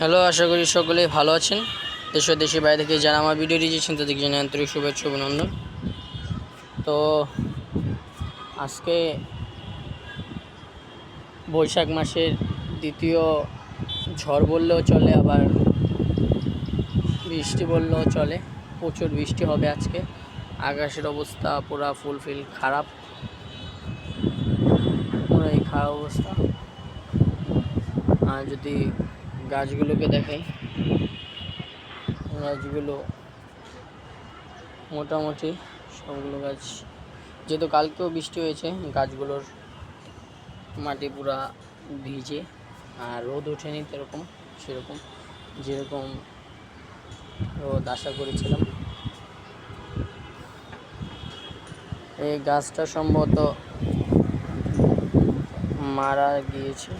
Hello, আশা করি সকলেই ভালো আছেন। দেশ দেশের বাইরে থেকে যারা আমার ভিডিও দিয়েছেন তাদেরকে জানাই আন্তরিক শুভেচ্ছা অভিনন্দন। তো আজকে বৈশাখ মাসের দ্বিতীয় ঝড় বললেও চলে, আবার বৃষ্টি বললেও চলে। প্রচুর বৃষ্টি হবে আজকে। আকাশের অবস্থা পুরা ফুলফিল খারাপ। পুরাই খারাপ অবস্থা। আর যদি গাছগুলোকে দেখাই। গাছগুলো মোটামুটি সবগুলো গাছ, যেহেতু কালকেও বৃষ্টি হয়েছে, গাছগুলোর মাটি পুরা ভিজে আর রোদ ওঠেনি সেরকম সেরকম, যেরকম রোদ আশা করেছিলাম। এই গাছটা সম্ভবত মারা গিয়েছে।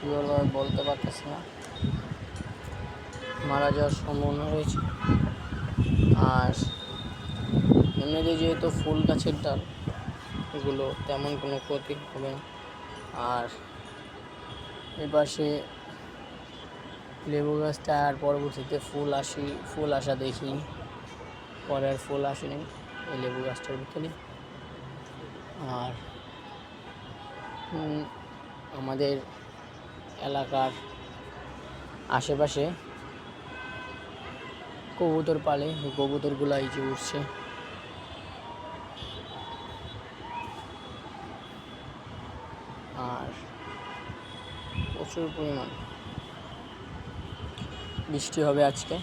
শিওরভাবে বলতে পারতেছি না। মারা যাওয়ার সম্ভাবনা রয়েছে। আর এমনিতে যেহেতু ফুল গাছের ডাল, এগুলো তেমন কোনো ক্ষতি হবে না। আর এপাশে লেবু গাছটা আর পরবর্তীতে ফুল আসি, ফুল আসা দেখি পরে আর ফুল আসেনি এই লেবু গাছটার ভিতরে। আর আমাদের এলাকার আশেপাশে কবুতর পালে কবুতরগুলো এই যে উঠছে আর প্রচুর পরিমাণ বৃষ্টি হবে আজকে।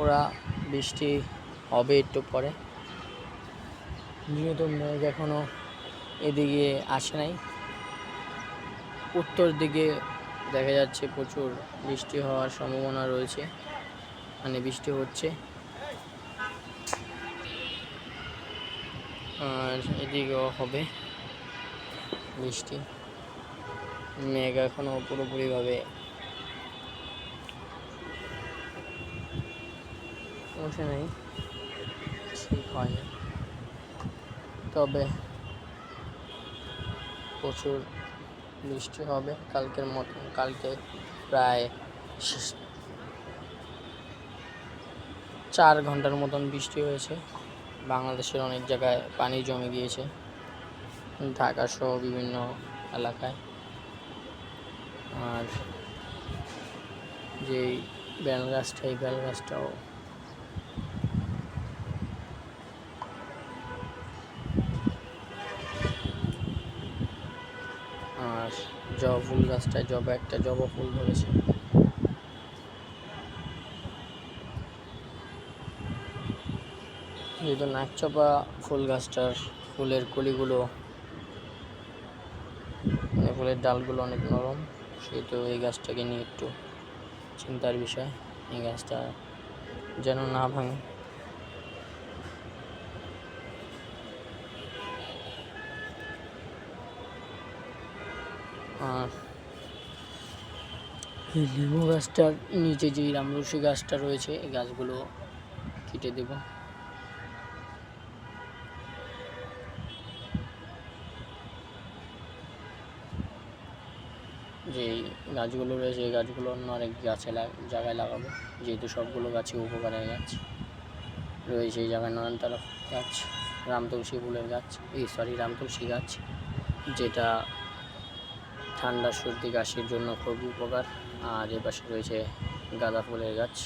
পুরা বৃষ্টি হবে একটু পরে। যেহেতু মেঘ এখনও এদিকে আসে নাই, উত্তর দিকে দেখা যাচ্ছে প্রচুর বৃষ্টি হওয়ার সম্ভাবনা রয়েছে মানে বৃষ্টি হচ্ছে। আর এদিকেও হবে বৃষ্টি। মেঘ এখনও পুরোপুরিভাবে ওঠে নাই। ঠিক হয়নি তবে প্রচুর বৃষ্টি হবে কালকের মতন কালকে প্রায় চার ঘণ্টার মতন বৃষ্টি হয়েছে। বাংলাদেশের অনেক জায়গায় পানি জমে গিয়েছে। ঢাকা সহ বিভিন্ন এলাকায়। আর যেই বেল গাছটা এই বেল গাছটাও জবা ফুল গাছটায়, জবা একটা জবা ফুল ধরেছে। যেহেতু নাকচপা ফুল গাছটার ফুলের কলিগুলো মানে ফুলের ডালগুলো অনেক নরম। সেহেতু এই গাছটাকে নিয়ে একটু চিন্তার বিষয়, এই গাছটা যেন না ভাঙে। আর এই লেবু গাছটার নিচে যে রামরসি গাছটা রয়েছে, এই গাছগুলো কেটে দেব। যে গাছগুলো রয়েছে, এই গাছগুলো অন্য আরেক গাছে জায়গায় লাগাবো। যেহেতু সবগুলো গাছই উপকারের গাছ রয়েছে, এই জায়গায় নয়নতারা গাছ, রামতুলসী ফুলের গাছ, এই সরি রামতুলসী গাছ, যেটা ঠান্ডা সর্দি, কাশির জন্য খুবই উপকার। আর এ পাশে রয়েছে গাঁদা ফুলের গাছ।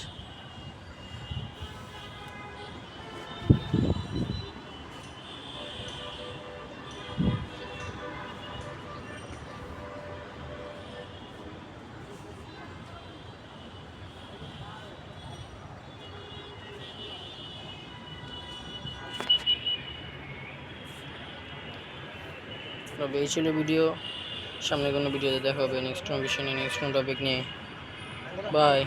তবে এই ছিল ভিডিও। সামনে কোনো ভিডিওতে দেখা হবে নেক্সট কোনো বিষয় নিয়ে নেক্সট কোনো টপিক নিয়ে। বাই